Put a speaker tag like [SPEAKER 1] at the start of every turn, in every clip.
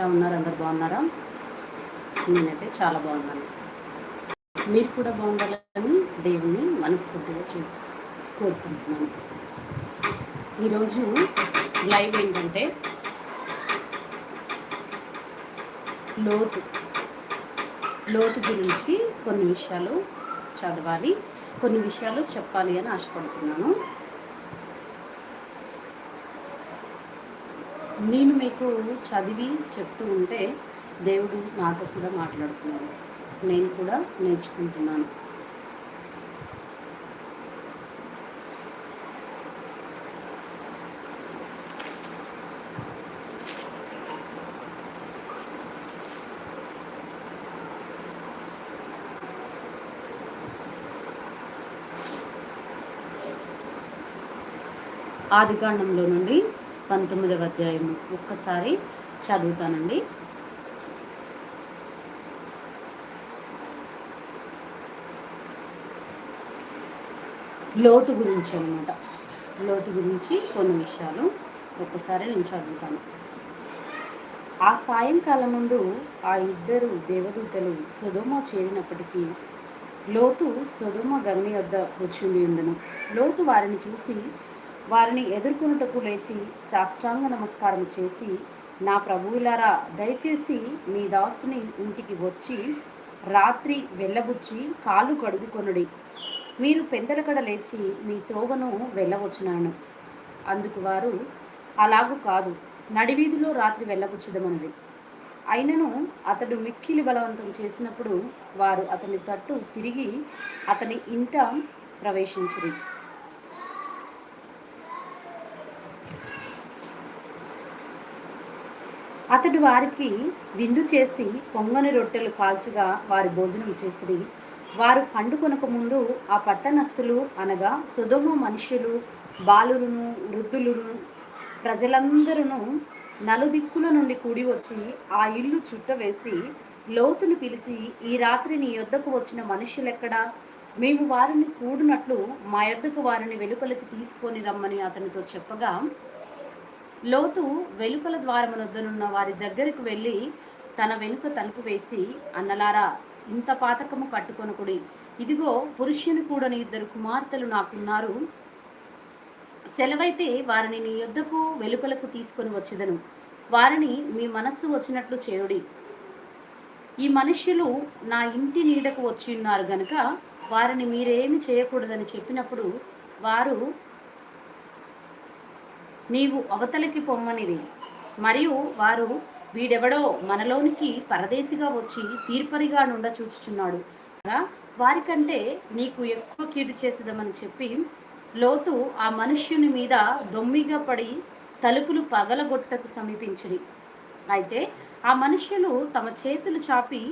[SPEAKER 1] ఎలా ఉన్నారు అందరు బాగున్నారా? నేనైతే చాలా బాగున్నాను. మీరు కూడా బాగుండాలని దేవుని మనస్ఫూర్తిగా చూ కోరుకుంటున్నాను. ఈరోజు లైవ్ ఏంటంటే లోతు. లోతు గురించి కొన్ని విషయాలు చదవాలి కొన్ని విషయాలు చెప్పాలి అని ఆశపడుతున్నాను. నేను మీకు చదివి చెప్తూ ఉంటే దేవుడు నాతో కూడా మాట్లాడుతున్నాడు. నేను కూడా నేర్చుకుంటున్నాను. ఆదికాండంలో నుండి పంతొమ్మిదవ అధ్యాయము. ఒక్కసారి చదువుతానండి. లోతు గురించి అనమాట లోతు గురించి కొన్ని విషయాలు ఒక్కసారి నేను చదువుతాను. ఆ సాయంకాలం ముందు ఆ ఇద్దరు దేవదూతలు సుధుమ చేరినప్పటికీ లోతు సుధుమ గమని వద్ద కూర్చుండి ఉండను. లోతు వారిని చూసి వారిని ఎదుర్కొనుటకు లేచి సాష్టాంగ నమస్కారం చేసి నా ప్రభువులారా దయచేసి మీ దాసుని ఇంటికి వచ్చి రాత్రి వెళ్ళబుచ్చి కాలు కడుగుకొనుడి. మీరు పెందలకడ లేచి మీ త్రోవను వెళ్ళవచ్చున్నాను అందుకు వారు అలాగు కాదు నడివీధిలో రాత్రి వెళ్ళబుచ్చుదమన్నది అయినను అతడు మిక్కిలి బలవంతం చేసినప్పుడు వారు అతని తట్టు తిరిగి అతని ఇంట ప్రవేశించిరి. అతడు వారికి విందు చేసి పొంగని రొట్టెలు కాల్చుగా వారి భోజనం చేసిరి. వారు పండుకొనక ముందు ఆ పట్టణస్థులు అనగా సుధమ మనుషులు బాలులను వృద్ధులను ప్రజలందరూ నలుదిక్కుల నుండి కూడి వచ్చి ఆ ఇల్లు చుట్టవేసి లోతును పిలిచి ఈ రాత్రి నీ యొద్దకు వచ్చిన మనుషులెక్కడా మేము వారిని కూడినట్లు మా యొద్దకు వారిని వెలుపలికి తీసుకొని రమ్మని అతనితో చెప్పగా లోతు వెలుపల ద్వారమునొద్దనున్న వారి దగ్గరకు వెళ్ళి తన వెనుక తలుపు వేసి అన్నలారా ఇంత పాతకము కట్టుకొనకుడి. ఇదిగో పురుషుని కూడని ఇద్దరు కుమార్తెలు నాకున్నారు. సెలవైతే వారిని నీ యొద్దకు వెలుపలకు తీసుకొని వచ్చేదను. వారిని మీ మనస్సు వచ్చినట్లు చేయుడి ఈ మనుష్యులు నా ఇంటి నీడకు వచ్చి ఉన్నారు గనుక వారిని మీరేమి చేయకూడదని చెప్పినప్పుడు వారు నీవు అవతలికి పొమ్మనిది మరియు వారు వీడెవడో మనలోనికి పరదేశిగా వచ్చి తీర్పరిగా నుండ చూచుచున్నాడు. వారికంటే నీకు ఎక్కువ కీడు చేసేదమని చెప్పి లోతు ఆ మనుష్యుని మీద దొమ్మిగా పడి తలుపులు పగలగొట్టకు సమీపించిరి. అయితే ఆ మనుష్యులు తమ చేతులు చాపి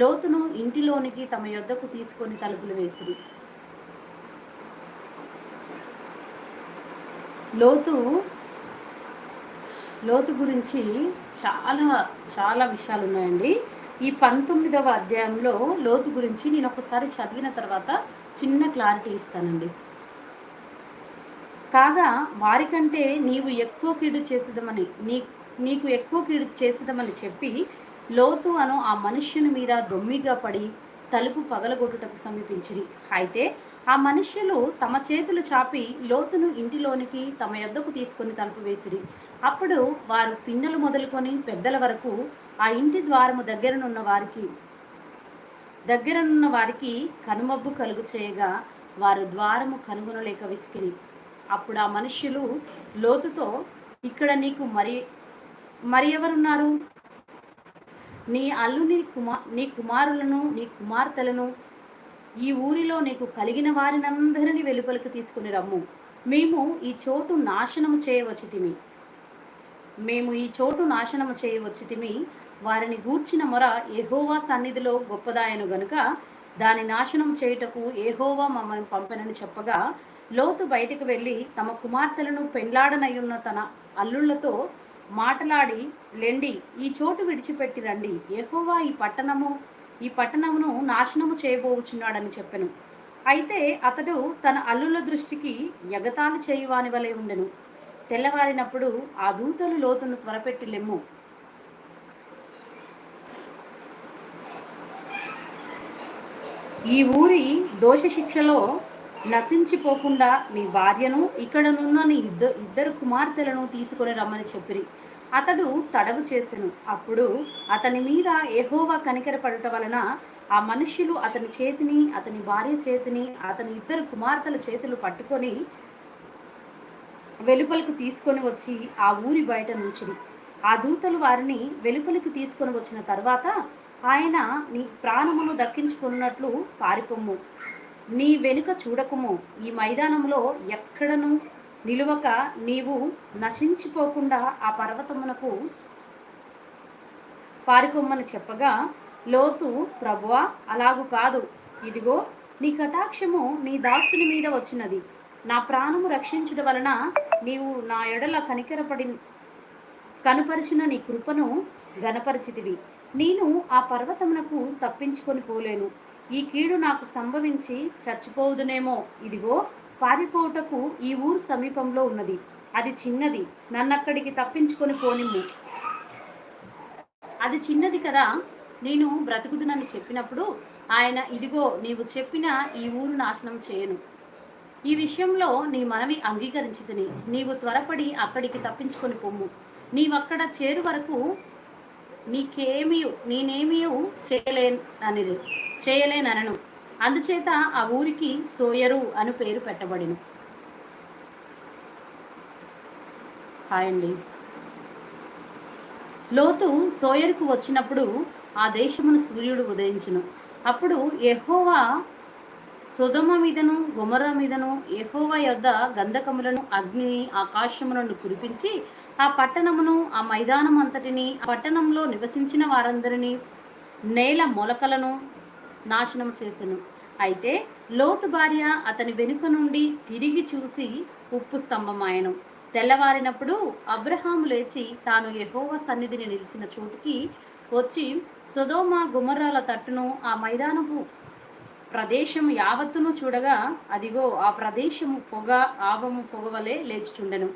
[SPEAKER 1] లోతును ఇంటిలోనికి తమ యొద్దకు తీసుకొని తలుపులు వేసిరి. లోతు లోతు గురించి చాలా చాలా విషయాలు ఉన్నాయండి ఈ పంతొమ్మిదవ అధ్యాయంలో లోతు గురించి నేను ఒకసారి చదివిన తర్వాత చిన్న క్లారిటీ ఇస్తానండి. కాగా వారికంటే నీవు ఎక్కువ కీడు చేసేదమని నీ నీకు ఎక్కువ కీడు చేసేదమని చెప్పి లోతు అను ఆ మనుష్యుని మీద దొమ్మిగా పడి తలుపు పగలగొట్టుటకు సమీపించిరి. అయితే ఆ మనుష్యులు తమ చేతులు చాపి లోతును ఇంటిలోనికి తమ యొద్దకు తీసుకొని తలుపు వేసిరి. అప్పుడు వారు పిన్నలు మొదలుకొని పెద్దల వరకు ఆ ఇంటి ద్వారము దగ్గరనున్న వారికి దగ్గరనున్న వారికి కనుమబ్బు కలుగు చేయగా వారు ద్వారము కనుగొనలేక విసికిరి. అప్పుడు ఆ మనుష్యులు లోతుతో ఇక్కడ నీకు మరి మరి ఎవరున్నారు? నీ అల్లుని కుమా నీ కుమారులను నీ కుమార్తెలను ఈ ఊరిలో నీకు కలిగిన వారినందరినీ వెలుపలికి తీసుకుని రమ్ము. మేము ఈ చోటు నాశనము చేయవచ్చితిమి. మేము ఈ చోటు నాశనము చేయవచ్చితిమి వారిని గూర్చిన మొర ఏహోవా సన్నిధిలో గొప్పదాయను గనుక దాని నాశనం చేయుటకు ఏహోవా మమ్మల్ని పంపనని చెప్పగా లోతు బయటకు వెళ్ళి తమ కుమార్తెలను పెండ్లాడనయ్యున్న తన అల్లుళ్ళతో మాటలాడి లెండి ఈ చోటు విడిచిపెట్టి రండి. ఏహోవా ఈ పట్టణము ఈ పట్టణమును నాశనము చేయబోచున్నాడని చెప్పెను. అయితే అతడు తన అల్లుల దృష్టికి ఎగతాళి చేయువాని వలె ఉండెను. తెల్లవారినప్పుడు ఆ దూతలు లోతును త్వరపెట్టి లెమ్ము ఈ ఊరి దోషశిక్షలో నశించిపోకుండా నీ భార్యను ఇక్కడనున్న నీ ఇద్దరు ఇద్దరు కుమార్తెలను తీసుకుని రమ్మని చెప్పిరి. అతడు తడవు చేసెను. అప్పుడు అతని మీద ఎహోవా కనికరపడట వలన ఆ మనుష్యులు అతని చేతిని అతని భార్య చేతిని అతని ఇద్దరు కుమార్తెల చేతులు పట్టుకొని వెలుపలకు తీసుకొని వచ్చి ఆ ఊరి బయట నుంచిది ఆ దూతలు వారిని వెలుపలికి తీసుకొని వచ్చిన తర్వాత ఆయన నీ ప్రాణమును దక్కించుకున్నట్లు పారిపోమ్ము. నీ వెనుక చూడకుము. ఈ మైదానంలో ఎక్కడను నిలువక నీవు నశించిపోకుండా ఆ పర్వతమునకు పారిపోమ్మని చెప్పగా లోతు ప్రభువా అలాగు కాదు. ఇదిగో నీ కటాక్షము నీ దాసుని మీద వచ్చినది. నా ప్రాణము రక్షించుట వలన నీవు నా ఎడల కనికరపడి కనుపరిచిన నీ కృపను గనపరిచితివి నేను ఆ పర్వతమునకు తప్పించుకొని పోలేను. ఈ కీడు నాకు సంభవించి చచ్చిపోవుదునేమో. ఇదిగో పారిపోవుటకు ఈ ఊరు సమీపంలో ఉన్నది. అది చిన్నది. నన్నక్కడికి తప్పించుకొని పోనిమ్ము అది చిన్నది కదా. నేను బ్రతుకుదునని చెప్పినప్పుడు ఆయన ఇదిగో నీవు చెప్పిన ఈ ఊరు నాశనం చేయను. ఈ విషయంలో నీ మనవి అంగీకరించుతుని. నీవు త్వరపడి అక్కడికి తప్పించుకొని పొమ్ము నీవక్కడ చేరు వరకు నీకేమీ నేనేమీ చేయలేనని చేయలేనను అందుచేత ఆ ఊరికి సోయరు అని పేరు పెట్టబడిను. హాయ్ అండి లోతు సోయరుకు వచ్చినప్పుడు ఆ దేశమును సూర్యుడు ఉదయించును. అప్పుడు ఎహోవా సుధమ మీదను గుమర మీదను ఎహోవ యొద్ద గంధకములను అగ్నిని ఆకాశములను కురిపించి ఆ పట్టణమును ఆ మైదానం అంతటిని ఆ పట్టణంలో నివసించిన వారందరినీ నేల మొలకలను నాశనం చేసెను. అయితే లోతు భార్య అతని వెనుక నుండి తిరిగి చూసి ఉప్పు స్తంభమాయను. తెల్లవారినప్పుడు అబ్రహాము లేచి తాను ఎహోవ సన్నిధిని నిలిచిన చోటుకి వచ్చి సుధోమ గుమర్రాల తట్టును ఆ మైదానపు ప్రదేశము యావత్తును చూడగా అదిగో ఆ ప్రదేశము పొగ ఆవము పొగవలే లేచిచుండెను.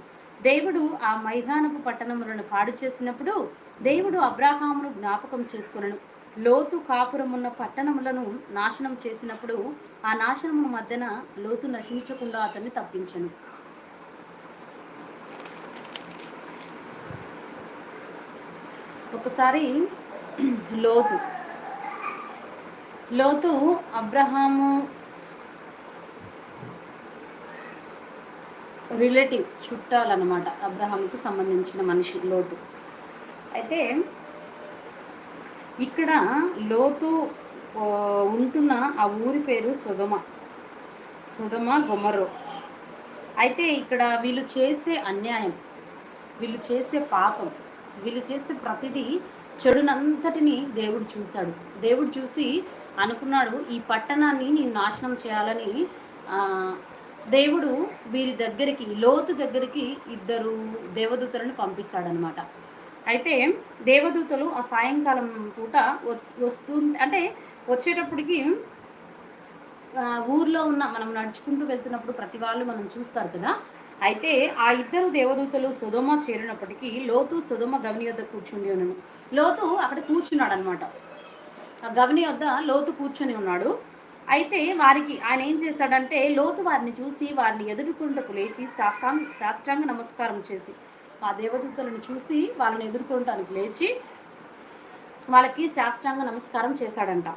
[SPEAKER 1] దేవుడు ఆ మైదానపు పట్టణములను పాడు చేసినప్పుడు దేవుడు అబ్రాహామును జ్ఞాపకం చేసుకునను. లోతు కాపురమున్న పట్టణములను నాశనం చేసినప్పుడు ఆ నాశనము మధ్యన లోతు నశించకుండా అతన్ని తప్పించను. ఒకసారి లోతు లోతు అబ్రహాము రిలేటివ్ చుట్టాలన్నమాట. అబ్రహాంకి సంబంధించిన మనిషి లోతు. అయితే ఇక్కడ లోతు ఉంటున్న ఆ ఊరి పేరు సుధమ సుధమ గొమరో అయితే ఇక్కడ వీళ్ళు చేసే అన్యాయం వీళ్ళు చేసే పాపం వీళ్ళు చేసే ప్రతిదీ చెడునంతటిని దేవుడు చూశాడు. దేవుడు చూసి అనుకున్నాడు ఈ పట్టణాన్ని నేను నాశనం చేయాలని దేవుడు వీరి దగ్గరికి లోతు దగ్గరికి ఇద్దరు దేవదూతలను పంపిస్తాడనమాట అయితే దేవదూతలు ఆ సాయంకాలం పూట వ- వస్తూ అంటే వచ్చేటప్పటికి ఊర్లో ఉన్న మనం నడుచుకుంటూ వెళ్తున్నప్పుడు ప్రతి వాళ్ళు మనం చూస్తారు కదా. అయితే ఆ ఇద్దరు దేవదూతలు సుధమ చేరినప్పటికీ లోతు సుధమ గవని వద్ద కూర్చుండి ఉన్నాను లోతు అక్కడ కూర్చున్నాడు అనమాట గవని వద్ద లోతు కూర్చొని ఉన్నాడు. అయితే వారికి ఆయన ఏం చేశాడంటే లోతు వారిని చూసి వారిని ఎదుర్కొంటకు లేచి శాస్త్రాంగ శాస్త్రాంగ నమస్కారం చేసి ఆ దేవదూతలను చూసి వాళ్ళని ఎదుర్కొనటానికి లేచి వాళ్ళకి శాస్త్రాంగ నమస్కారం చేశాడంట.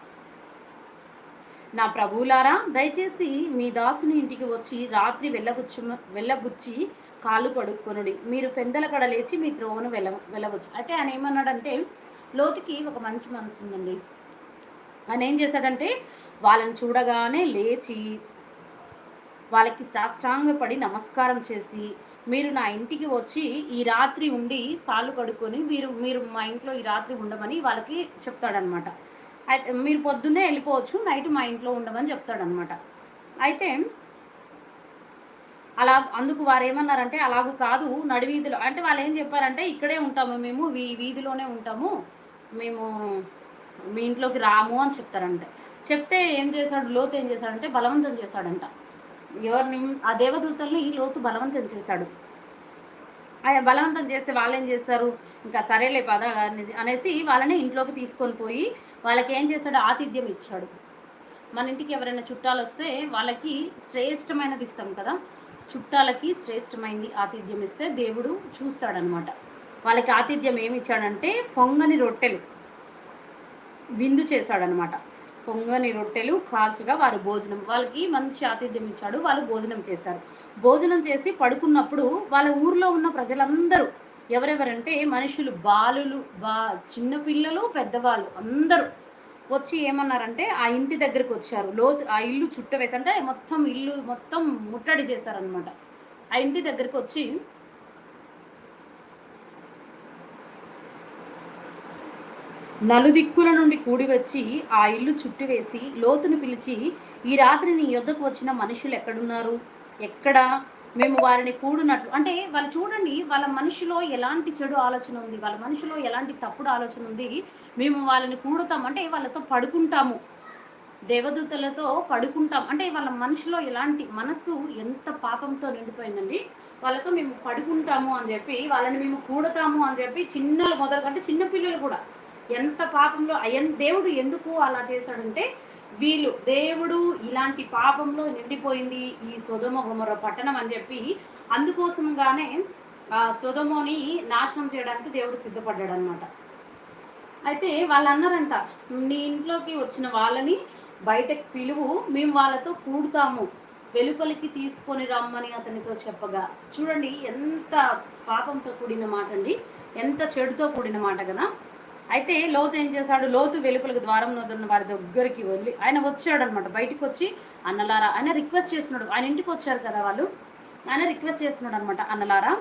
[SPEAKER 1] నా ప్రభువులారా దయచేసి మీ దాసుని ఇంటికి వచ్చి రాత్రి వెళ్ళబుచ్చు వెళ్ళబుచ్చి కాళ్ళు పడుకొనుడి. మీరు పెందల కడ లేచి మీ త్రోవను వెళ్ళ వెళ్ళవచ్చు. అయితే ఆయన ఏమన్నాడంటే లోతుకి ఒక మంచి మనసు ఉందండి. ఆయన ఏం చేశాడంటే వాళ్ళని చూడగానే లేచి వాళ్ళకి సాష్టాంగపడి నమస్కారం చేసి మీరు నా ఇంటికి వచ్చి ఈ రాత్రి ఉండి కాళ్ళు కడుక్కొని మీరు మీరు మా ఇంట్లో ఈ రాత్రి ఉండమని వాళ్ళకి చెప్తాడనమాట. అయితే మీరు పొద్దున్నే వెళ్ళిపోవచ్చు నైట్ మా ఇంట్లో ఉండమని చెప్తాడనమాట. అయితే అలా అందుకు వారు ఏమన్నారంటే అలాగూ కాదు నడివీధిలో అంటే వాళ్ళు ఏం చెప్పారంటే ఇక్కడే ఉంటాము మేము వీ వీధిలోనే ఉంటాము. మేము మీ ఇంట్లోకి రాము అని చెప్తారంటే. చెప్తే ఏం చేశాడు? లోతు ఏం చేశాడంటే బలవంతం చేశాడంట. ఎవరిని ఆ దేవదూతల్ని లోతు బలవంతం చేశాడు. ఆయన బలవంతం చేస్తే వాళ్ళు ఏం చేస్తారు? ఇంకా సరేలే పద అనేసి- అనేసి వాళ్ళని ఇంట్లోకి తీసుకొని పోయి వాళ్ళకి ఏం చేశాడు? ఆతిథ్యం ఇచ్చాడు. మన ఇంటికి ఎవరైనా చుట్టాలు వస్తే వాళ్ళకి శ్రేష్టమైనది ఇస్తాం కదా. చుట్టాలకి శ్రేష్టమైనది ఆతిథ్యం ఇస్తే దేవుడు చూస్తాడనమాట. వాళ్ళకి ఆతిథ్యం ఏమి ఇచ్చాడంటే పొంగని రొట్టెలు విందు చేశాడనమాట. పొంగని రొట్టెలు కాల్చుగా వారు భోజనం వాళ్ళకి మంచి ఆతిథ్యం ఇచ్చాడు వాళ్ళు భోజనం చేశారు. భోజనం చేసి పడుకున్నప్పుడు వాళ్ళ ఊర్లో ఉన్న ప్రజలందరూ ఎవరెవరంటే మనుషులు బాలులు బా చిన్నపిల్లలు పెద్దవాళ్ళు అందరూ వచ్చి ఏమన్నారంటే ఆ ఇంటి దగ్గరికి వచ్చారు. లోతు ఆ ఇల్లు చుట్టవేసి అంటే మొత్తం ఇల్లు మొత్తం ముట్టడి చేశారనమాట. ఆ ఇంటి దగ్గరికి వచ్చి నలుదిక్కుల నుండి కూడి వచ్చి ఆ ఇల్లు చుట్టివేసి లోతును పిలిచి ఈ రాత్రి నీ యొద్దకు వచ్చిన మనుషులు ఎక్కడున్నారు? ఎక్కడ? మేము వారిని కూడినట్లు అంటే వాళ్ళు చూడండి వాళ్ళ మనిషిలో ఎలాంటి చెడు ఆలోచన ఉంది వాళ్ళ మనిషిలో ఎలాంటి తప్పుడు ఆలోచన ఉంది మేము వాళ్ళని కూడుతాం అంటే వాళ్ళతో పడుకుంటాము. దేవదూతలతో పడుకుంటాం. అంటే వాళ్ళ మనిషిలో ఎలాంటి మనసు ఎంత పాపంతో నిండిపోయిందండి. వాళ్ళతో మేము పడుకుంటాము అని చెప్పి వాళ్ళని మేము కూడతాము అని చెప్పి చిన్నలు మొదలు అంటే చిన్నపిల్లలు కూడా ఎంత పాపంలో ఎన్ దేవుడు ఎందుకు అలా చేశాడంటే వీళ్ళు దేవుడు ఇలాంటి పాపంలో నిండిపోయింది ఈ సుధమ గుమర పట్టణం అని చెప్పి అందుకోసంగానే ఆ సుధమోని నాశనం చేయడానికి దేవుడు సిద్ధపడ్డాడు అనమాట అయితే వాళ్ళు అన్నారంట నీ ఇంట్లోకి వచ్చిన వాళ్ళని బయటకు పిలువు మేము వాళ్ళతో కూడుతాము. వెలుపలికి తీసుకొని రమ్మని అతనితో చెప్పగా. చూడండి ఎంత పాపంతో కూడిన మాట అండి ఎంత చెడుతో కూడిన మాట కదా. అయితే లోతు ఏం చేశాడు? లోతు వెలుపల ద్వారం ఉన్న వారి దగ్గరికి వెళ్ళి ఆయన వచ్చాడు అనమాట బయటికి వచ్చి అన్నలారా ఆయన రిక్వెస్ట్ చేస్తున్నాడు. ఆయన ఇంటికి వచ్చారు కదా వాళ్ళు? ఆయన రిక్వెస్ట్ చేస్తున్నాడు అనమాట అన్నలారా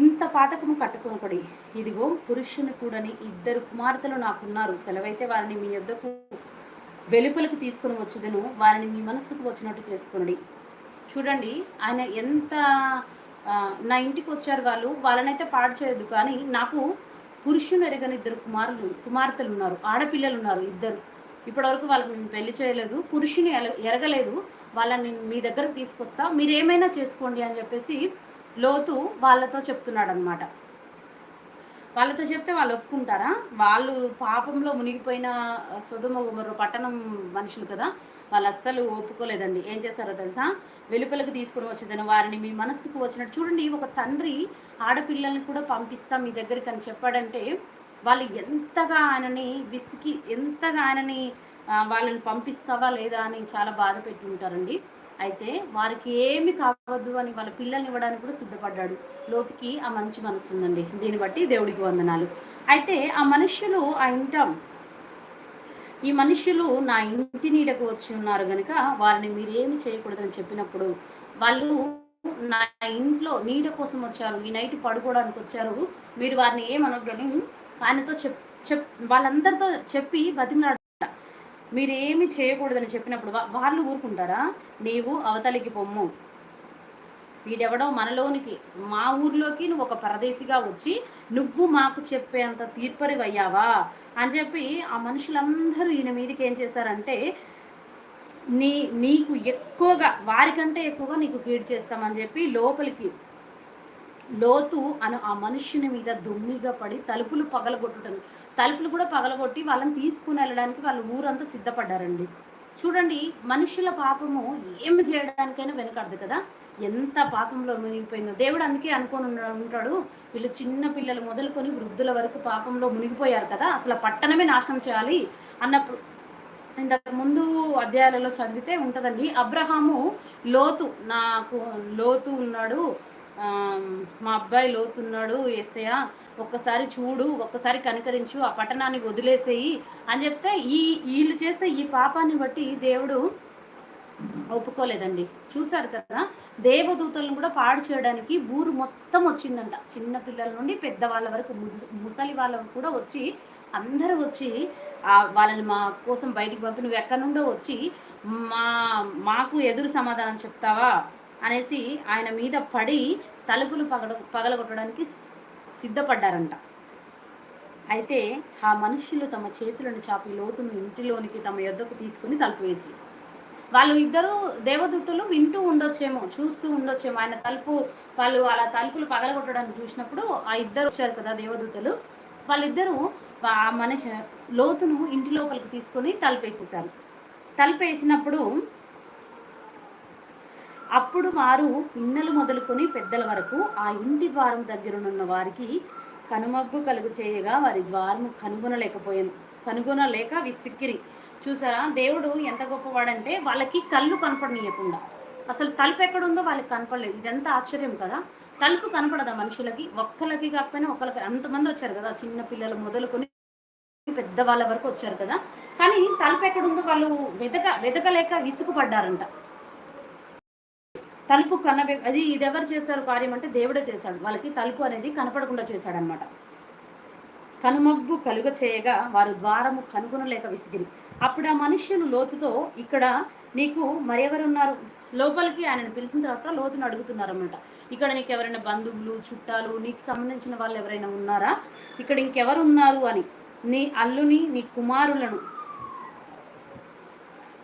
[SPEAKER 1] ఇంత పాతకము కట్టుకొనపడి ఇదిగో పురుషుని కూడని ఇద్దరు కుమార్తెలు నాకున్నారు. సెలవైతే వారిని మీ యొద్దకు వెలుపలకు తీసుకుని వచ్చేదను. వారిని మీ మనస్సుకు వచ్చినట్టు చేసుకునడి. చూడండి ఆయన ఎంత నా ఇంటికి వచ్చారు వాళ్ళు. వాళ్ళనైతే పాడు చేయొద్దు కానీ నాకు పురుషుని ఎరగని ఇద్దరు కుమారులు కుమార్తెలు ఉన్నారు ఆడపిల్లలు ఉన్నారు ఇద్దరు. ఇప్పటివరకు వాళ్ళకి నేను పెళ్ళి చేయలేదు. పురుషుని ఎరగలేదు. వాళ్ళని మీ దగ్గరకు తీసుకొస్తా. మీరు ఏమైనా చేసుకోండి అని చెప్పేసి లోతు వాళ్ళతో చెప్తున్నాడు అనమాట వాళ్ళతో చెప్తే వాళ్ళు ఒప్పుకుంటారా? వాళ్ళు పాపంలో మునిగిపోయిన సుధుమ పట్టణం మనుషులు కదా. వాళ్ళు అస్సలు ఒప్పుకోలేదండి. ఏం చేశారో తెలుసా? వెలుపలకు తీసుకుని వచ్చేదని వారిని మీ మనస్సుకు వచ్చినట్టు చూడండి ఒక తండ్రి ఆడపిల్లల్ని కూడా పంపిస్తా మీ దగ్గరికి అని చెప్పాడంటే వాళ్ళు ఎంతగా ఆయనని విసికి ఎంతగా ఆయనని వాళ్ళని పంపిస్తావా లేదా అని చాలా బాధ పెట్టి ఉంటారండి. అయితే వారికి ఏమి కావద్దు అని వాళ్ళ పిల్లల్ని ఇవ్వడానికి కూడా సిద్ధపడ్డాడు. లోతుకి ఆ మంచి మనసు ఉందండి. దీన్ని బట్టి దేవుడికి వందనాలు. అయితే ఆ మనుష్యులు ఆ ఇంట ఈ మనుషులు నా ఇంటి నీడకు వచ్చి ఉన్నారు కనుక వారిని మీరేమి చేయకూడదని చెప్పినప్పుడు వాళ్ళు నా ఇంట్లో నీడ కోసం వచ్చారు ఈ నైట్ పడుకోవడానికి వచ్చారు మీరు వారిని ఏమనొద్దని ఆయనతో చెప్ చెప్ వాళ్ళందరితో చెప్పి బతిమలాడ మీరేమి చేయకూడదని చెప్పినప్పుడు వాళ్ళు ఊరుకుంటారా? నీవు అవతలికి పొమ్ము. వీడెవడో మనలోనికి మా ఊర్లోకి నువ్వు ఒక పరదేశిగా వచ్చి నువ్వు మాకు చెప్పేంత తీర్పరివయ్యావా? అని చెప్పి ఆ మనుషులందరూ ఈయన మీదకి ఏం చేశారంటే నీ నీకు ఎక్కువగా వారికంటే ఎక్కువగా నీకు కీడు చేస్తామని చెప్పి లోపలికి లోతు అను ఆ మనుషుని మీద దుమ్మిగా పడి తలుపులు పగలగొట్టడం తలుపులు కూడా పగలగొట్టి వాళ్ళని తీసుకుని వెళ్ళడానికి వాళ్ళు ఊరంతా సిద్ధపడ్డారండి. చూడండి మనుషుల పాపము ఏమి చేయడానికైనా వెనకడదు కదా? ఎంత పాపంలో మునిగిపోయిందో. దేవుడు అందుకే అనుకొని ఉంటాడు వీళ్ళు చిన్న పిల్లలు మొదలుకొని వృద్ధుల వరకు పాపంలో మునిగిపోయారు కదా అసలు పట్టణమే నాశనం చేయాలి అన్నప్పుడు ఇంతకు ముందు అధ్యాయాలలో చదివితే ఉంటుందండి అబ్రహాము లోతు నాకు లోతు ఉన్నాడు మా అబ్బాయి లోతు ఉన్నాడు ఎస్ఐ ఒక్కసారి చూడు ఒక్కసారి కనికరించు ఆ పట్టణాన్ని వదిలేసేయి అని చెప్తే ఈ వీళ్ళు చేసే ఈ పాపాన్ని బట్టి దేవుడు ఒప్పుకోలేదండి. చూశారు కదా దేవదూతలను కూడా పాడు చేయడానికి ఊరు మొత్తం వచ్చిందంట. చిన్న పిల్లల నుండి పెద్దవాళ్ళ వరకు ముసలి వాళ్ళ కూడా వచ్చి అందరూ వచ్చి వాళ్ళని మా కోసం బయటికి పంపి నువ్వు ఎక్కడి నుండో వచ్చి మా మాకు ఎదురు సమాధానం చెప్తావా? అనేసి ఆయన మీద పడి తలుపులు పగడ పగలగొట్టడానికి సిద్ధపడ్డారంట. అయితే ఆ మనుషులు తమ చేతులను చాపి లోతును ఇంటిలోనికి తమ యొద్దకు తీసుకుని తలుపు వేసి వాళ్ళు ఇద్దరు దేవదూతలు వింటూ ఉండొచ్చేమో చూస్తూ ఉండొచ్చేమో. ఆయన తలుపు వాళ్ళు అలా తలుపులు పగలగొట్టడానికి చూసినప్పుడు ఆ ఇద్దరు వచ్చారు కదా దేవదూతలు. వాళ్ళిద్దరూ ఆ మనిషి లోతును ఇంటి లోపలికి తీసుకొని తలుపేసేసారు తలుపేసినప్పుడు అప్పుడు వారు పిన్నలు మొదలుకొని పెద్దల వరకు ఆ ఇంటి ద్వారం దగ్గరనున్న వారికి కనుమబ్బు కలుగు చేయగా వారి ద్వారము కనుగొనలేకపోయాను. కనుగొనలేక విసిక్కిరి. చూసారా? దేవుడు ఎంత గొప్పవాడంటే వాళ్ళకి కళ్ళు కనపడనీయకుండా. అసలు తలుపు ఎక్కడుందో వాళ్ళకి కనపడలేదు. ఇదంతా ఆశ్చర్యం కదా? తలుపు కనపడదా మనుషులకి? ఒక్కలకి కాకపోయినా ఒకరికి అంతమంది వచ్చారు కదా? చిన్న పిల్లలు మొదలుకొని పెద్ద వాళ్ళ వరకు వచ్చారు కదా? కానీ తలుపు ఎక్కడుందో వాళ్ళు వెతక వెతకలేక విసుగుపడ్డారంట. తలుపు కన్న అది ఇది ఎవరు చేశారు? కార్యం అంటే దేవుడే చేశాడు. వాళ్ళకి తలుపు అనేది కనపడకుండా చేశాడనమాట కనుమబ్బు కలుగ చేయగా వారు ద్వారము కనుగొనలేక విసిగిరి. అప్పుడు ఆ మనుష్యులు లోతుతో ఇక్కడ నీకు మరెవరున్నారు? లోపలికి ఆయనను పిలిచిన తర్వాత లోతును అడుగుతున్నారన్నమాట. ఇక్కడ నీకు ఎవరైనా బంధువులు చుట్టాలు నీకు సంబంధించిన వాళ్ళు ఎవరైనా ఉన్నారా? ఇక్కడ ఇంకెవరు ఉన్నారు అని. నీ అల్లుని నీ కుమారులను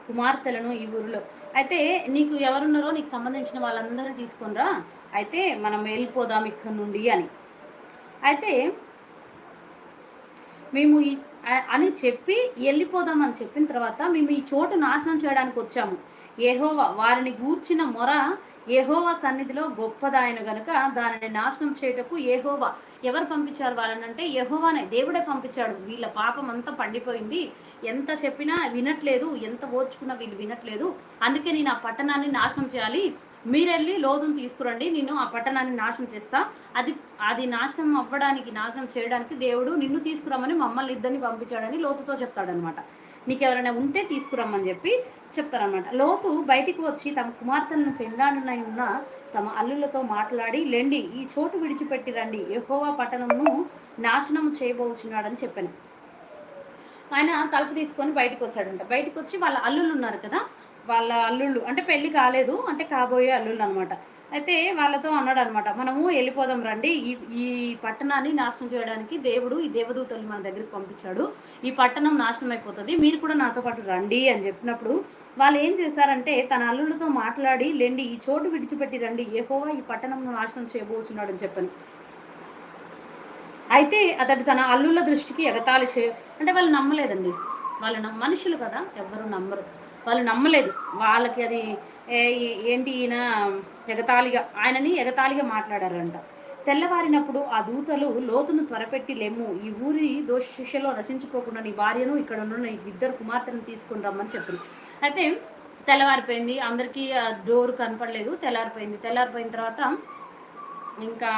[SPEAKER 1] కుమార్తెలను ఈ ఊరిలో. అయితే నీకు ఎవరున్నారో నీకు సంబంధించిన వాళ్ళందరినీ తీసుకొనిరా అయితే మనం వెళ్ళిపోదాం ఇక్కడ నుండి అని. అయితే మేము ఈ అని చెప్పి వెళ్ళిపోదాం అని చెప్పిన తర్వాత మేము ఈ చోటు నాశనం చేయడానికి వచ్చాము. ఏహోవా వారిని గూర్చిన మొర ఏహోవా సన్నిధిలో గొప్పదాయన గనుక దానిని నాశనం చేయటకు ఏహోవా ఎవరు పంపించారు వాళ్ళనంటే యహోవానే దేవుడే పంపించాడు. వీళ్ళ పాపం అంతా పండిపోయింది. ఎంత చెప్పినా వినట్లేదు ఎంత ఓర్చుకున్నా వీళ్ళు వినట్లేదు. అందుకే నేను ఆ పట్టణాన్ని నాశనం చేయాలి. మీరెళ్ళి లోతును తీసుకురండి నేను ఆ పట్టణాన్ని నాశనం చేస్తా. అది అది నాశనం అవ్వడానికి నాశనం చేయడానికి దేవుడు నిన్ను తీసుకురమ్మని మమ్మల్ని ఇద్దరిని పంపించాడని లోతుతో చెప్తాడనమాట. నీకు ఎవరైనా ఉంటే తీసుకురమ్మని చెప్పి చెప్తారనమాట. లోతు బయటికి వచ్చి తమ కుమార్తెలను పెండాడునై ఉన్న తమ అల్లులతో మాట్లాడి లెండి ఈ చోటు విడిచిపెట్టి రండి. ఎహోవా పట్టణంను నాశనం చేయబోచున్నాడని చెప్పాను. ఆయన తలుపు తీసుకొని బయటకు వచ్చాడంట. బయటకు వచ్చి వాళ్ళ అల్లులు ఉన్నారు కదా వాళ్ళ అల్లుళ్ళు అంటే పెళ్ళి కాలేదు అంటే కాబోయే అల్లుళ్ళు అనమాట. అయితే వాళ్ళతో అన్నాడు అనమాట మనము వెళ్ళిపోదాం రండి ఈ ఈ పట్టణాన్ని నాశనం చేయడానికి దేవుడు ఈ దేవదూతలు మన దగ్గరికి పంపించాడు. ఈ పట్టణం నాశనం అయిపోతుంది మీరు కూడా నాతో పాటు రండి అని చెప్పినప్పుడు వాళ్ళు ఏం చేశారంటే తన అల్లులతో మాట్లాడి లెండి ఈ చోటు విడిచిపెట్టి రండి ఏహోవా ఈ పట్టణంను నాశనం చేయబోచున్నాడు అని చెప్పాను. అయితే అతడు తన అల్లుల దృష్టికి ఎగతాళి చే అంటే వాళ్ళు నమ్మలేదండి. వాళ్ళు మనుషులు కదా ఎవరు నమ్మరు. వాళ్ళు నమ్మలేదు. వాళ్ళకి అది ఏంటి ఈయన ఎగతాళిగా ఆయనని ఎగతాళిగా మాట్లాడారంట. తెల్లవారినప్పుడు ఆ దూతలు లోతును త్వరపెట్టి లెమ్ము ఈ ఊరి దోష నశించుకోకుండా నీ భార్యను ఇక్కడ ఉన్న ఇద్దరు కుమార్తెను తీసుకుని రమ్మని చెప్పారు. అయితే తెల్లవారిపోయింది. అందరికీ డోర్ కనపడలేదు. తెల్లారిపోయింది. తెల్లారిపోయిన తర్వాత ఇంకా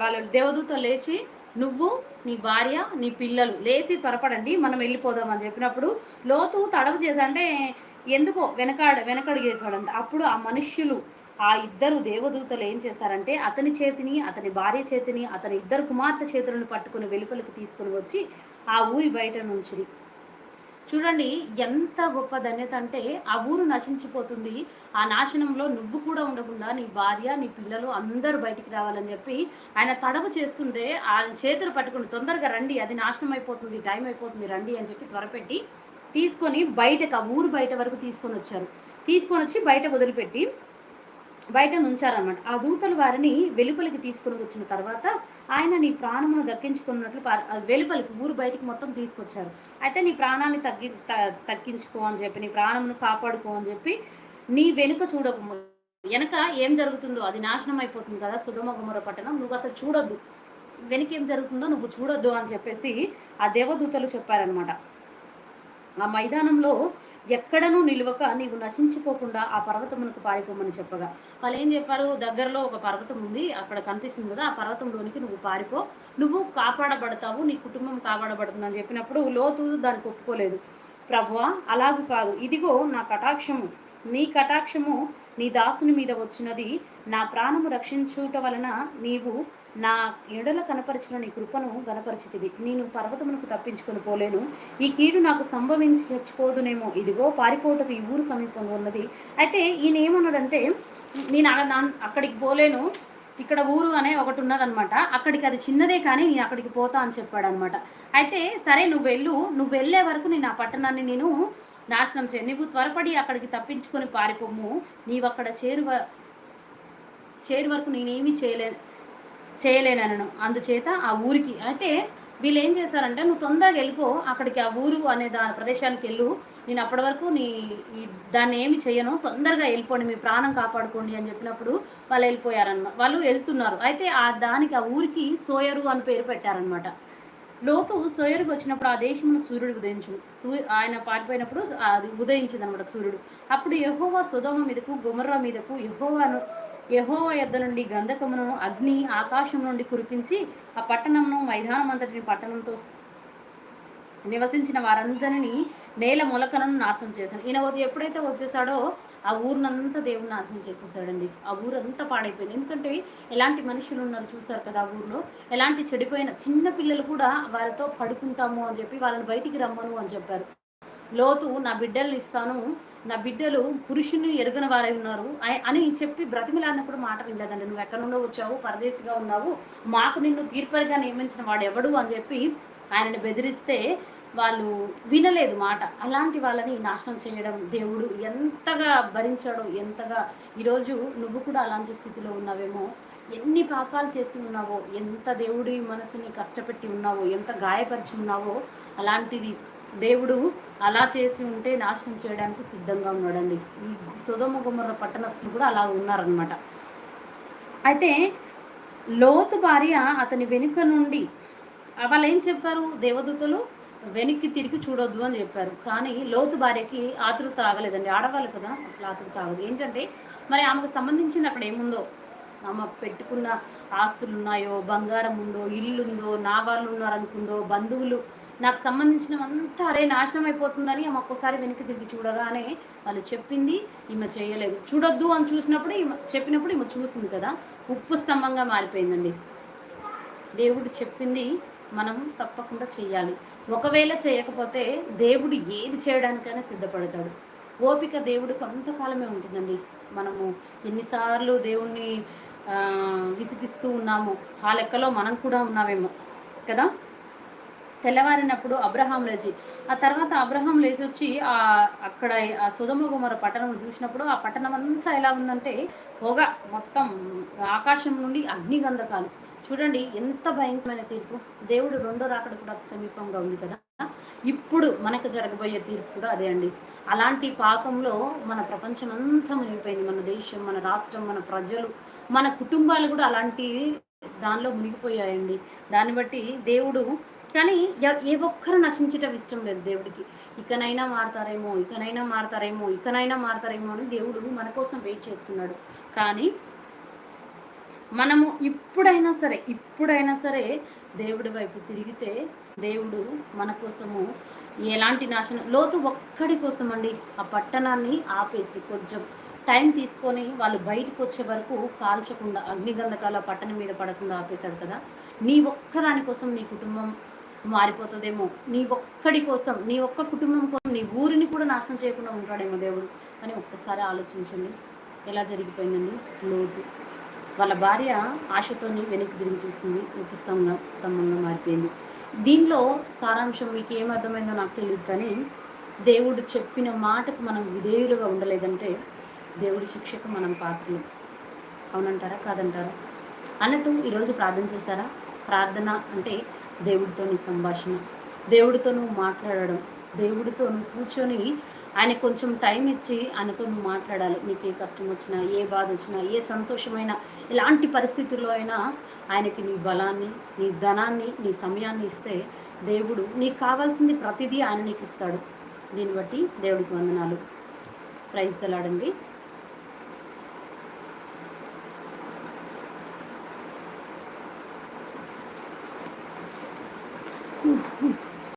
[SPEAKER 1] వాళ్ళు దేవదూత లేచి నువ్వు నీ భార్య నీ పిల్లలు లేచి త్వరపడండి. మనం వెళ్ళిపోదాం అని చెప్పినప్పుడు లోతు తడవ చేసి అంటే ఎందుకో వెనకాడ వెనకడుగేశాడంట. అప్పుడు ఆ మనుష్యులు ఆ ఇద్దరు దేవదూతలు ఏం చేశారంటే అతని చేతిని అతని భార్య చేతిని అతని ఇద్దరు కుమార్తె చేతులను పట్టుకుని వెలుపలికి తీసుకుని వచ్చి ఆ ఊరి బయట నుంచి చూడండి ఎంత గొప్ప ధన్యత అంటే ఆ ఊరు నశించిపోతుంది. ఆ నాశనంలో నువ్వు కూడా ఉండకుండా నీ భార్య నీ పిల్లలు అందరూ బయటికి రావాలని చెప్పి ఆయన తడవు చేస్తుంటే ఆయన చేతులు పట్టుకుని తొందరగా రండి అది నాశనం అయిపోతుంది టైం అయిపోతుంది రండి అని చెప్పి త్వరపెట్టి తీసుకొని బయటకు ఆ ఊరు బయట వరకు తీసుకొని వచ్చారు. తీసుకొని వచ్చి బయట వదిలిపెట్టి బయట నుంచారనమాట ఆ దూతలు వారిని వెలుపలికి తీసుకుని వచ్చిన తర్వాత ఆయన నీ ప్రాణమును దక్కించుకున్నట్లు వెలుపలికి ఊరు బయటికి మొత్తం తీసుకొచ్చారు. అయితే నీ ప్రాణాన్ని తగ్గి తగ్గించుకో అని చెప్పి నీ ప్రాణమును కాపాడుకో అని చెప్పి నీ వెనుక చూడక వెనక ఏం జరుగుతుందో అది నాశనం అయిపోతుంది కదా సుధమ గుమర పట్టణం నువ్వు అసలు చూడొద్దు. వెనక ఏం జరుగుతుందో నువ్వు చూడొద్దు అని చెప్పేసి ఆ దేవదూతలు చెప్పారనమాట ఆ మైదానంలో ఎక్కడనూ నిలవక నీవు నశించిపోకుండా ఆ పర్వతమునకు పారిపోమని చెప్పగా. వాళ్ళు ఏం చెప్పారు? దగ్గరలో ఒక పర్వతం ఉంది అక్కడ కనిపిస్తుంది కదా ఆ పర్వతంలోనికి నువ్వు పారిపో. నువ్వు కాపాడబడతావు నీ కుటుంబం కాపాడబడుతుంది అని చెప్పినప్పుడు లోతు దానికి ఒప్పుకోలేదు ప్రభువా అలాగూ కాదు. ఇదిగో నా కటాక్షము. నీ కటాక్షము నీ దాసుని మీద వచ్చినది నా ప్రాణము రక్షించుట వలన నీవు నా ఎడల కనపరిచిన నీ కృపను గనపరిచితివి. నేను పర్వతమునకు తప్పించుకొని పోలేను. ఈ కీడు నాకు సంభవించి చచ్చిపోదునేమో. ఇదిగో పారిపోటకు ఈ ఊరు సమీపంలో ఉన్నది. అయితే ఈయన ఏమన్నాడంటే నేను అక్కడికి పోలేను. ఇక్కడ ఊరు అనే ఒకటి ఉన్నదనమాట. అక్కడికి అది చిన్నదే కానీ నేను అక్కడికి పోతా అని చెప్పాడు అనమాట అయితే సరే నువ్వు వెళ్ళు. నువ్వు వెళ్ళే వరకు నేను ఆ పట్టణాన్ని నేను నాశనం చేయ నువ్వు త్వరపడి అక్కడికి తప్పించుకొని పారిపోము నీవు అక్కడ చేరువ చేరు వరకు నేనేమీ చేయలే చేయలేనను అందుచేత ఆ ఊరికి అయితే వీళ్ళు ఏం చేశారంటే నువ్వు తొందరగా వెళ్ళిపో. అక్కడికి ఆ ఊరు అనే దాని ప్రదేశానికి వెళ్ళు. నేను అప్పటి వరకు నీ ఈ దాన్ని ఏమి చేయను తొందరగా వెళ్ళిపోండి. మీ ప్రాణం కాపాడుకోండి అని చెప్పినప్పుడు వాళ్ళు వెళ్ళిపోయారనమాట వాళ్ళు వెళ్తున్నారు. అయితే ఆ దానికి ఆ ఊరికి సోయరు అని పేరు పెట్టారనమాట. లోతు సోయరుకు వచ్చినప్పుడు ఆ దేశంలో సూర్యుడు ఉదయించు. సూ ఆయన పారిపోయినప్పుడు అది ఉదయించింది అనమాట సూర్యుడు. అప్పుడు యహోవా సుధమ మీదకు గుమర్రా మీదకు యహోవాను యహోవ యొద్ద నుండి గంధకమును అగ్ని ఆకాశం నుండి కురిపించి ఆ పట్టణమును మైదానం అంతటిని పట్టణంతో నివసించిన వారందరినీ నేల మొలకలను నాశనం చేశాను. ఈయన ఎప్పుడైతే వచ్చేసాడో ఆ ఊరినంతా దేవుని నాశనం చేసేసాడండి. ఆ ఊరంతా పాడైపోయింది. ఎందుకంటే ఎలాంటి మనుషులు ఉన్నారు చూసారు కదా ఆ ఊర్లో? ఎలాంటి చెడిపోయిన చిన్న పిల్లలు కూడా వారితో పడుకుంటాము అని చెప్పి వాళ్ళని బయటికి రమ్మను అని చెప్పారు. లోతు నా బిడ్డల్ని ఇస్తాను. నా బిడ్డలు పురుషుని ఎరుగని వారై ఉన్నారు. అని చెప్పి బ్రతిమిలాడినప్పుడు మాట వినలేదండి. నువ్వు ఎక్కడి నుండో వచ్చావు? పరదేశిగా ఉన్నావు. మాకు నిన్ను తీర్పరిగా నియమించిన వాడు ఎవడు అని చెప్పి ఆయనను బెదిరిస్తే వాళ్ళు వినలేదు మాట. అలాంటి వాళ్ళని నాశనం చేయడం దేవుడు ఎంతగా భరించాడో ఎంతగా ఈరోజు నువ్వు కూడా అలాంటి స్థితిలో ఉన్నావేమో ఎన్ని పాపాలు చేసి ఉన్నావో ఎంత దేవుడి మనసుని కష్టపెట్టి ఉన్నావో ఎంత గాయపరిచి ఉన్నావో అలాంటిది దేవుడు అలా చేసి ఉంటే నాశనం చేయడానికి సిద్ధంగా ఉన్నాడండి. ఈ సుధమ గుమ్మర పట్టణస్తులు కూడా అలా ఉన్నారనమాట అయితే లోతు భార్య అతని వెనుక నుండి వాళ్ళు ఏం చెప్పారు దేవదూతలు? వెనక్కి తిరిగి చూడొద్దు అని చెప్పారు. కానీ లోతు భార్యకి ఆతృత ఆగలేదండి. ఆడవాళ్ళు కదా అసలు ఆతృత ఆగదు. ఏంటంటే మరి ఆమెకు సంబంధించిన అక్కడ ఏముందో? ఆమె పెట్టుకున్న ఆస్తులు ఉన్నాయో బంగారం ఉందో ఇల్లు ఉందో నా వాళ్ళు ఉన్నారనుకుందో బంధువులు నాకు సంబంధించినవంతా అరే నాశనం అయిపోతుందని ఆమె ఒక్కోసారి వెనక్కి తిరిగి చూడగానే వాళ్ళు చెప్పింది ఈమె చేయలేదు. చూడొద్దు అని చూసినప్పుడు ఈమె చెప్పినప్పుడు ఈమె చూసింది కదా. ఉప్పు స్తంభంగా మారిపోయిందండి. దేవుడు చెప్పింది మనం తప్పకుండా చేయాలి ఒకవేళ చేయకపోతే దేవుడు ఏది చేయడానికైనా సిద్ధపడతాడు. ఓపిక దేవుడు కొంతకాలమే ఉంటుందండి. మనము ఎన్నిసార్లు దేవుణ్ణి విసిగిస్తూ ఉన్నాము ఆ లెక్కలో మనం కూడా ఉన్నామేమో కదా? తెల్లవారినప్పుడు అబ్రహాం లేచి ఆ తర్వాత అబ్రహాం లేచి వచ్చి ఆ అక్కడ ఆ సుధమగుమర పట్టణం చూసినప్పుడు ఆ పట్టణం అంతా ఎలా ఉందంటే పొగ మొత్తం ఆకాశం నుండి అగ్నిగంధకాలు. చూడండి ఎంత భయంకరమైన తీర్పు. దేవుడు రెండో రాకడ కూడా సమీపంగా ఉంది కదా. ఇప్పుడు మనకు జరగబోయే తీర్పు కూడా అదే అండి. అలాంటి పాపంలో మన ప్రపంచం అంతా మునిగిపోయింది. మన దేశం మన రాష్ట్రం మన ప్రజలు మన కుటుంబాలు కూడా అలాంటి దానిలో మునిగిపోయాయండి. దాన్ని బట్టి దేవుడు కానీ ఏ ఒక్కరు నశించటం ఇష్టం లేదు దేవుడికి. ఇకనైనా మారతారేమో ఇకనైనా మారతారేమో ఇకనైనా మారతారేమో అని దేవుడు మన కోసం వెయిట్ చేస్తున్నాడు. కానీ మనము ఇప్పుడైనా సరే ఇప్పుడైనా సరే దేవుడి వైపు తిరిగితే దేవుడు మన కోసము ఎలాంటి నాశనం లోతు ఒక్కడి కోసం అండి ఆ పట్టణాన్ని ఆపేసి కొంచెం టైం తీసుకొని వాళ్ళు బయటకు వచ్చే వరకు కాల్చకుండా అగ్నిగంధకాల పట్టణం మీద పడకుండా ఆపేశాడు కదా. నీ ఒక్కదాని కోసం నీ కుటుంబం మారిపోతుందేమో నీ ఒక్కడి కోసం నీ ఒక్క కుటుంబం కోసం నీ ఊరిని కూడా నాశనం చేయకుండా ఉంటాడేమో దేవుడు. అని ఒక్కసారి ఆలోచించండి ఎలా జరిగిపోయిందండి? లోతు. వాళ్ళ భార్య ఆశతోని వెనక్కి తిరిగి చూసింది. ఉప్పు స్తంభంగా స్తంభంగా మారిపోయింది. దీనిలో సారాంశం మీకు ఏమర్థమైందో నాకు తెలియదు కానీ దేవుడు చెప్పిన మాటకు మనం విధేయులుగా ఉండలేదంటే దేవుడి శిక్షకు మనం పాత్రలు. అవునంటారా? కాదంటారా? అన్నట్టు ఈరోజు ప్రార్థన చేశారా? ప్రార్థన అంటే దేవుడితోని సంభాషణ. దేవుడితో నువ్వు మాట్లాడడం. దేవుడితో నువ్వు కూర్చొని ఆయన కొంచెం టైం ఇచ్చి ఆయనతో నువ్వు మాట్లాడాలి. నీకు ఏ కష్టం వచ్చినా ఏ బాధ వచ్చినా ఏ సంతోషమైనా ఎలాంటి పరిస్థితుల్లో అయినా ఆయనకి నీ బలాన్ని నీ ధనాన్ని నీ సమయాన్ని ఇస్తే దేవుడు నీకు కావాల్సింది ప్రతిదీ ఆయన నీకు ఇస్తాడు. దీన్ని బట్టి దేవుడికి వందనాలు. ప్రైజ్ తెలాడండి Mm-hmm.